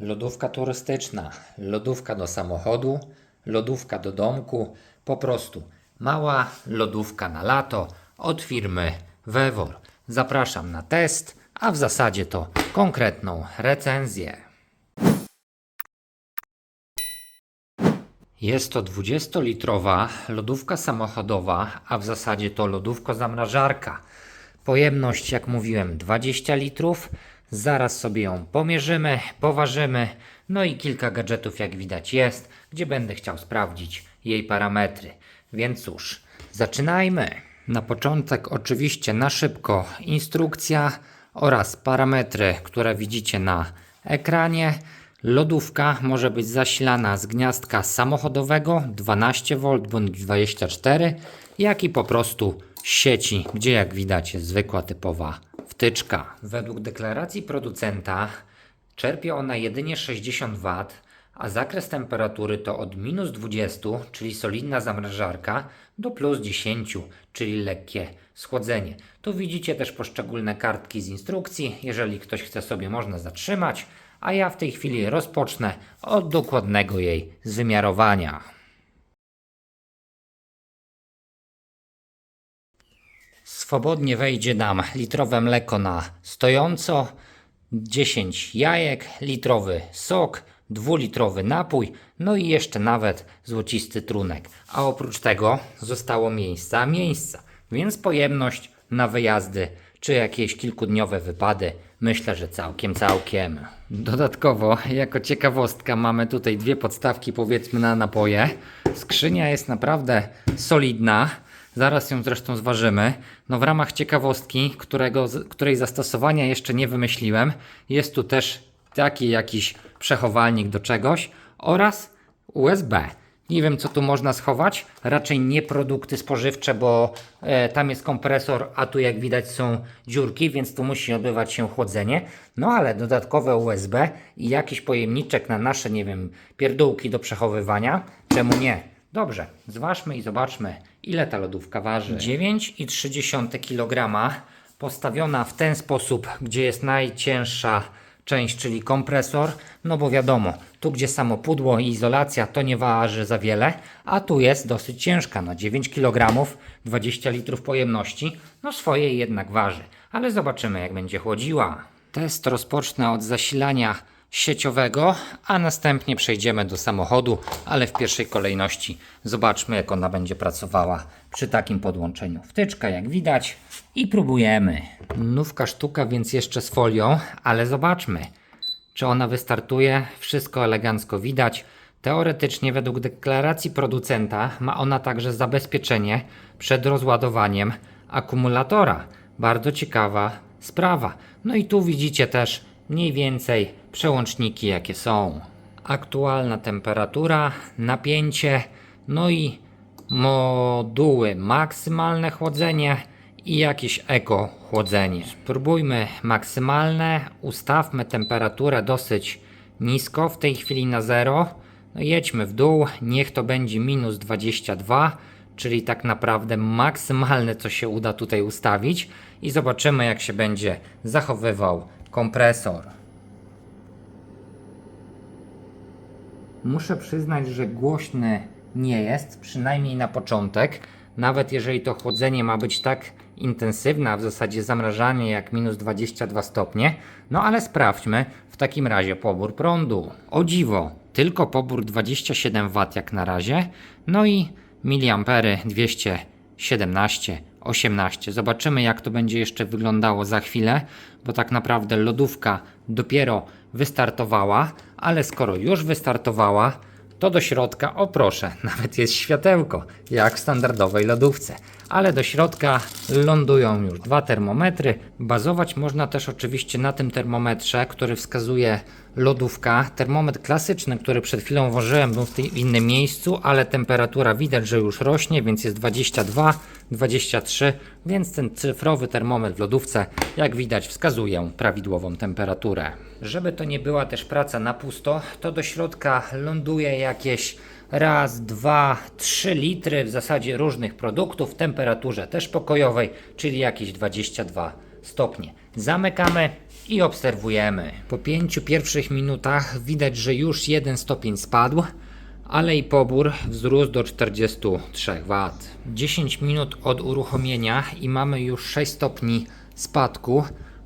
Lodówka turystyczna, lodówka do samochodu, lodówka do domku, po prostu mała lodówka na lato od firmy Wewor. Zapraszam na test, a w zasadzie to konkretną recenzję. Jest to 20-litrowa lodówka samochodowa, a w zasadzie to lodówko-zamrażarka. Pojemność, jak mówiłem, 20 litrów. Zaraz sobie ją pomierzymy, poważymy. No i kilka gadżetów, jak widać, jest, gdzie będę chciał sprawdzić jej parametry. Więc cóż, zaczynajmy. Na początek, oczywiście, na szybko instrukcja oraz parametry, które widzicie na ekranie. Lodówka może być zasilana z gniazdka samochodowego 12V bądź 24, jak i po prostu sieci, gdzie jak widać jest zwykła typowa wtyczka. Według deklaracji producenta czerpie ona jedynie 60 W, a zakres temperatury to od minus 20, czyli solidna zamrażarka, do plus 10, czyli lekkie schłodzenie. Tu widzicie też poszczególne kartki z instrukcji. Jeżeli ktoś chce sobie, można zatrzymać, a ja w tej chwili rozpocznę od dokładnego jej zwymiarowania. Swobodnie wejdzie nam litrowe mleko na stojąco, 10 jajek, litrowy sok, dwulitrowy napój, no i jeszcze nawet złocisty trunek. A oprócz tego zostało miejsca, miejsca, więc pojemność na wyjazdy czy jakieś kilkudniowe wypady myślę, że całkiem, całkiem. Dodatkowo, jako ciekawostka, mamy tutaj dwie podstawki powiedzmy na napoje. Skrzynia jest naprawdę solidna. Zaraz ją zresztą zważymy. No w ramach ciekawostki, którego, której zastosowania jeszcze nie wymyśliłem, jest tu też taki jakiś przechowalnik do czegoś oraz USB. Nie wiem, co tu można schować. Raczej nie produkty spożywcze, bo e, tam jest kompresor, a tu jak widać są dziurki, więc tu musi odbywać się chłodzenie. No ale dodatkowe USB i jakiś pojemniczek na nasze, nie wiem, pierdółki do przechowywania. Czemu nie? Dobrze, zważmy i zobaczmy, ile ta lodówka waży. 9,3 kg postawiona w ten sposób, gdzie jest najcięższa część, czyli kompresor, no bo wiadomo, tu gdzie samo pudło i izolacja to nie waży za wiele, a tu jest dosyć ciężka, no 9 kg, 20 litrów pojemności, no swoje jednak waży, ale zobaczymy jak będzie chłodziła. Test rozpocznę od zasilania sieciowego, a następnie przejdziemy do samochodu, ale w pierwszej kolejności zobaczmy jak ona będzie pracowała przy takim podłączeniu. Wtyczka jak widać i próbujemy. Nówka sztuka, więc jeszcze z folią, ale zobaczmy, czy ona wystartuje. Wszystko elegancko widać. Teoretycznie, według deklaracji producenta, ma ona także zabezpieczenie przed rozładowaniem akumulatora. Bardzo ciekawa sprawa. No i tu widzicie też mniej więcej przełączniki, jakie są. Aktualna temperatura, napięcie, no i moduły maksymalne chłodzenie i jakieś eko chłodzenie. Spróbujmy maksymalne, ustawmy temperaturę dosyć nisko, w tej chwili na 0. No jedźmy w dół, niech to będzie minus 22, czyli tak naprawdę maksymalne co się uda tutaj ustawić i zobaczymy jak się będzie zachowywał kompresor. Muszę przyznać, że głośny nie jest, przynajmniej na początek. Nawet jeżeli to chłodzenie ma być tak intensywne, a w zasadzie zamrażanie jak minus 22 stopnie, no ale sprawdźmy w takim razie pobór prądu. O dziwo, tylko pobór 27 W jak na razie, no i miliampery 217 18. Zobaczymy, jak to będzie jeszcze wyglądało za chwilę, bo tak naprawdę lodówka dopiero wystartowała, ale skoro już wystartowała, to do środka, o proszę, nawet jest światełko, jak w standardowej lodówce. Ale do środka lądują już dwa termometry. Bazować można też oczywiście na tym termometrze, który wskazuje lodówka. Termometr klasyczny, który przed chwilą włożyłem, był w tej- w innym miejscu, ale temperatura widać, że już rośnie, więc jest 22, 23, więc ten cyfrowy termometr w lodówce, jak widać, wskazuje prawidłową temperaturę. Żeby to nie była też praca na pusto, to do środka ląduje jakieś raz, dwa, trzy litry w zasadzie różnych produktów w temperaturze też pokojowej, czyli jakieś 22 stopnie. Zamykamy i obserwujemy. Po pięciu pierwszych minutach widać, że już jeden stopień spadł, ale i pobór wzrósł do 43 W. 10 minut od uruchomienia i mamy już 6 stopni spadku.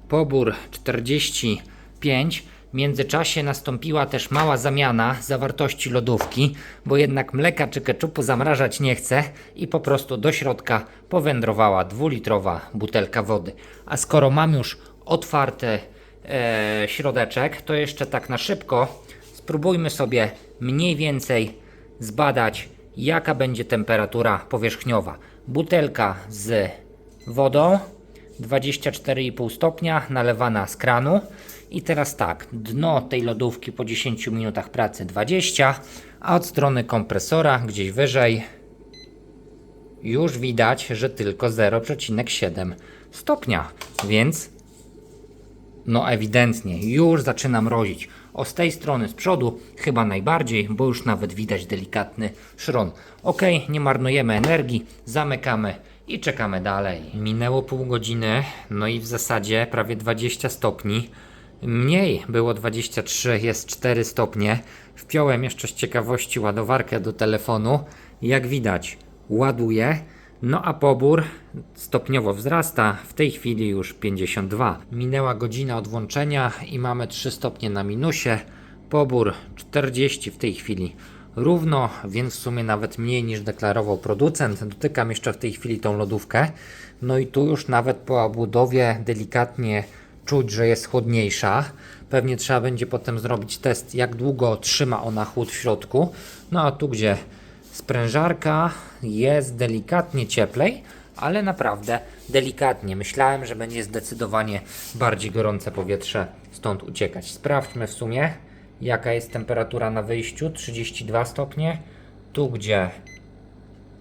Pobór 45. W międzyczasie nastąpiła też mała zamiana zawartości lodówki, bo jednak mleka czy keczupu zamrażać nie chcę i po prostu do środka powędrowała dwulitrowa butelka wody. A skoro mam już otwarty e, środeczek, to jeszcze tak na szybko spróbujmy sobie mniej więcej zbadać, jaka będzie temperatura powierzchniowa. Butelka z wodą 24,5 stopnia, nalewana z kranu. I teraz tak, dno tej lodówki po 10 minutach pracy 20, a od strony kompresora gdzieś wyżej już widać, że tylko 0,7 stopnia, więc no ewidentnie już zaczyna mrozić. O z tej strony z przodu chyba najbardziej, bo już nawet widać delikatny szron. Ok, nie marnujemy energii, zamykamy i czekamy dalej. Minęło pół godziny, no i w zasadzie prawie 20 stopni. Mniej było 23, jest 4 stopnie. Wpiąłem jeszcze z ciekawości ładowarkę do telefonu. Jak widać, ładuje. No a pobór stopniowo wzrasta, w tej chwili już 52. Minęła godzina od włączenia i mamy 3 stopnie na minusie. Pobór 40 w tej chwili równo, więc w sumie nawet mniej niż deklarował producent. Dotykam jeszcze w tej chwili tą lodówkę. No i tu już nawet po obudowie delikatnie czuć, że jest chłodniejsza. Pewnie trzeba będzie potem zrobić test, jak długo trzyma ona chłód w środku. No a tu, gdzie sprężarka jest delikatnie cieplej, ale naprawdę delikatnie. Myślałem, że będzie zdecydowanie bardziej gorące powietrze stąd uciekać. Sprawdźmy w sumie, jaka jest temperatura na wyjściu. 32 stopnie. Tu, gdzie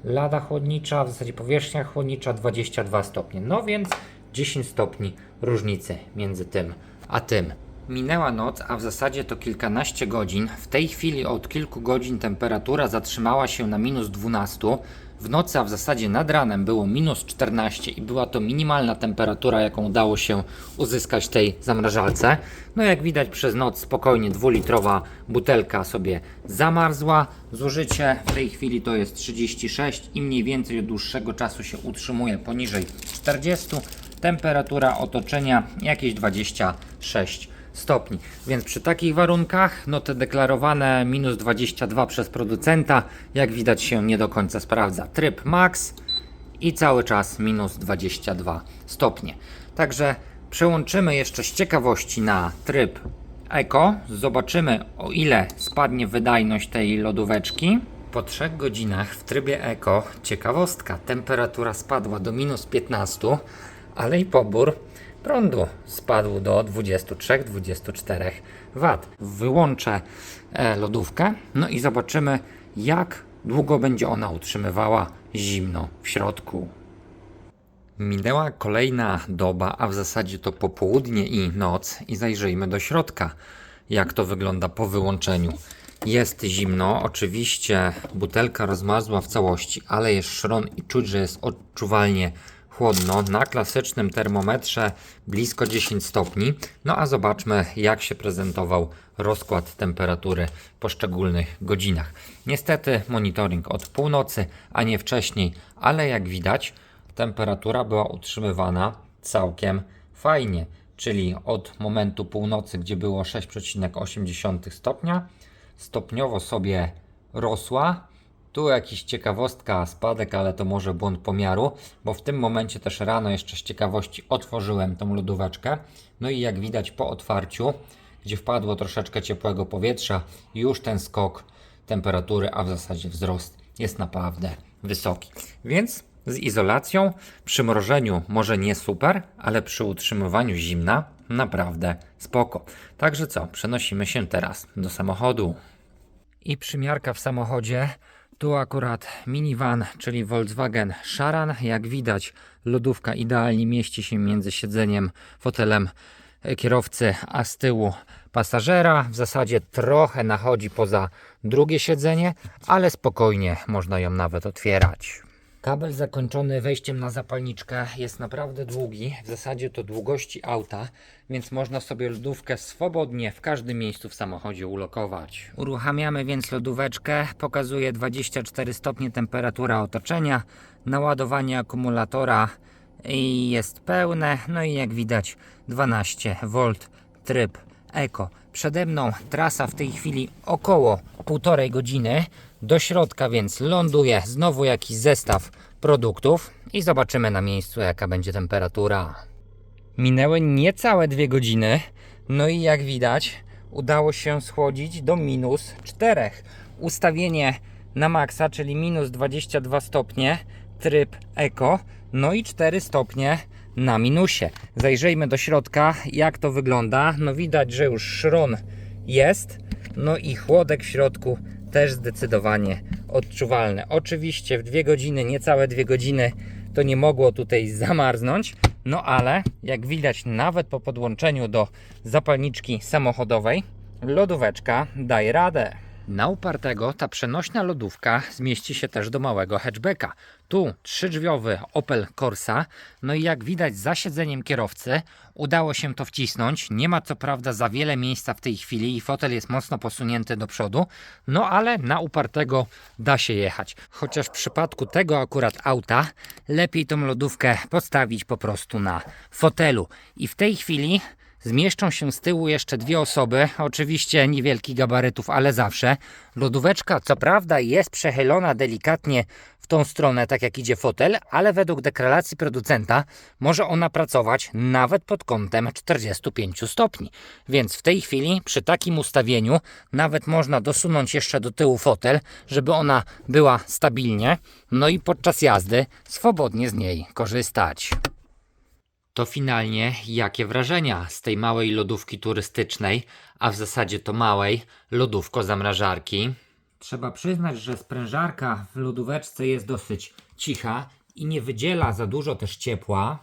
lada chłodnicza, w zasadzie powierzchnia chłodnicza 22 stopnie. No więc 10 stopni różnicy między tym a tym. Minęła noc, a w zasadzie to kilkanaście godzin. W tej chwili od kilku godzin temperatura zatrzymała się na minus 12. W nocy, a w zasadzie nad ranem było minus 14 i była to minimalna temperatura, jaką udało się uzyskać tej zamrażalce. No jak widać przez noc spokojnie dwulitrowa butelka sobie zamarzła. Zużycie w tej chwili to jest 36 i mniej więcej od dłuższego czasu się utrzymuje poniżej 40. Temperatura otoczenia jakieś 26 stopni. Więc przy takich warunkach, no te deklarowane minus 22 przez producenta, jak widać się nie do końca sprawdza. Tryb max i cały czas minus 22 stopnie. Także przełączymy jeszcze z ciekawości na tryb Eco. Zobaczymy o ile spadnie wydajność tej lodóweczki. Po 3 godzinach w trybie Eco, ciekawostka, temperatura spadła do minus 15, ale i pobór prądu spadł do 23-24 W. Wyłączę e, lodówkę, no i zobaczymy, jak długo będzie ona utrzymywała zimno w środku. Minęła kolejna doba, a w zasadzie to popołudnie i noc, i zajrzyjmy do środka, jak to wygląda po wyłączeniu. Jest zimno, oczywiście butelka rozmarzła w całości, ale jest szron i czuć, że jest odczuwalnie chłodno. Na klasycznym termometrze blisko 10 stopni. No a zobaczmy, jak się prezentował rozkład temperatury w poszczególnych godzinach. Niestety monitoring od północy, a nie wcześniej, ale jak widać, temperatura była utrzymywana całkiem fajnie, czyli od momentu północy, gdzie było 6,8 stopnia, stopniowo sobie rosła. Tu jakiś ciekawostka, spadek, ale to może błąd pomiaru, bo w tym momencie też rano jeszcze z ciekawości otworzyłem tą lodóweczkę. No i jak widać po otwarciu, gdzie wpadło troszeczkę ciepłego powietrza, już ten skok temperatury, a w zasadzie wzrost jest naprawdę wysoki. Więc z izolacją przy mrożeniu może nie super, ale przy utrzymywaniu zimna naprawdę spoko. Także co, przenosimy się teraz do samochodu. I przymiarka w samochodzie. Tu akurat minivan, czyli Volkswagen Sharan. Jak widać, lodówka idealnie mieści się między siedzeniem, fotelem kierowcy, a z tyłu pasażera. W zasadzie trochę nachodzi poza drugie siedzenie, ale spokojnie można ją nawet otwierać. Kabel zakończony wejściem na zapalniczkę jest naprawdę długi, w zasadzie to długości auta, więc można sobie lodówkę swobodnie w każdym miejscu w samochodzie ulokować. Uruchamiamy więc lodóweczkę, pokazuje 24 stopnie temperatura otoczenia, naładowanie akumulatora i jest pełne, no i jak widać 12 V tryb Eko. Przede mną trasa w tej chwili około półtorej godziny. Do środka więc ląduje znowu jakiś zestaw produktów i zobaczymy na miejscu jaka będzie temperatura. Minęły niecałe dwie godziny, no i jak widać udało się schłodzić do minus 4. Ustawienie na maksa, czyli minus 22 stopnie, tryb Eko, no i 4 stopnie na minusie. Zajrzyjmy do środka, jak to wygląda. No widać, że już szron jest, no i chłodek w środku też zdecydowanie odczuwalny. Oczywiście w dwie godziny, niecałe dwie godziny to nie mogło tutaj zamarznąć, no ale jak widać nawet po podłączeniu do zapalniczki samochodowej, lodóweczka daje radę. Na upartego ta przenośna lodówka zmieści się też do małego hatchbacka. Tu trzydrzwiowy Opel Corsa, no i jak widać za siedzeniem kierowcy udało się to wcisnąć. Nie ma co prawda za wiele miejsca w tej chwili i fotel jest mocno posunięty do przodu, no ale na upartego da się jechać. Chociaż w przypadku tego akurat auta lepiej tą lodówkę postawić po prostu na fotelu. I w tej chwili Zmieszczą się z tyłu jeszcze dwie osoby, oczywiście niewielkich gabarytów, ale zawsze. Lodóweczka, co prawda, jest przechylona delikatnie w tą stronę, tak jak idzie fotel, ale według deklaracji producenta może ona pracować nawet pod kątem 45 stopni. Więc w tej chwili, przy takim ustawieniu, nawet można dosunąć jeszcze do tyłu fotel, żeby ona była stabilnie, no i podczas jazdy swobodnie z niej korzystać. To finalnie jakie wrażenia z tej małej lodówki turystycznej, a w zasadzie to małej lodówko-zamrażarki? Trzeba przyznać, że sprężarka w lodóweczce jest dosyć cicha i nie wydziela za dużo też ciepła.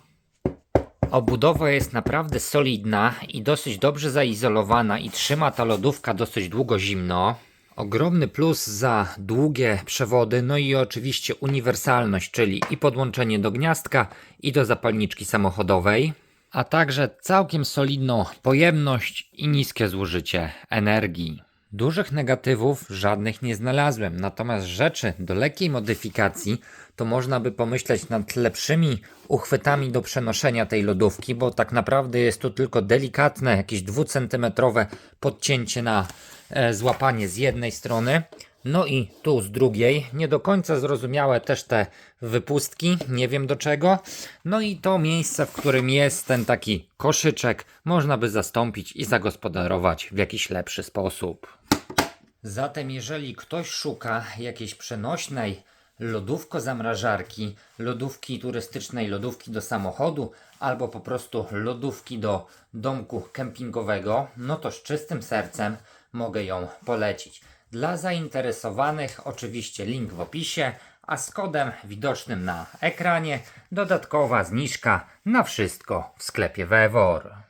Obudowa jest naprawdę solidna i dosyć dobrze zaizolowana i trzyma ta lodówka dosyć długo zimno. Ogromny plus za długie przewody, no i oczywiście uniwersalność, czyli i podłączenie do gniazdka, i do zapalniczki samochodowej, a także całkiem solidną pojemność i niskie zużycie energii. Dużych negatywów żadnych nie znalazłem, natomiast rzeczy do lekkiej modyfikacji to można by pomyśleć nad lepszymi uchwytami do przenoszenia tej lodówki, bo tak naprawdę jest tu tylko delikatne, jakieś dwucentymetrowe podcięcie na e, złapanie z jednej strony. No i tu z drugiej, nie do końca zrozumiałe też te wypustki, nie wiem do czego. No i to miejsce, w którym jest ten taki koszyczek, można by zastąpić i zagospodarować w jakiś lepszy sposób. Zatem jeżeli ktoś szuka jakiejś przenośnej lodówko-zamrażarki, lodówki turystycznej, lodówki do samochodu albo po prostu lodówki do domku kempingowego, no to z czystym sercem mogę ją polecić. Dla zainteresowanych oczywiście link w opisie, a z kodem widocznym na ekranie dodatkowa zniżka na wszystko w sklepie Wewor.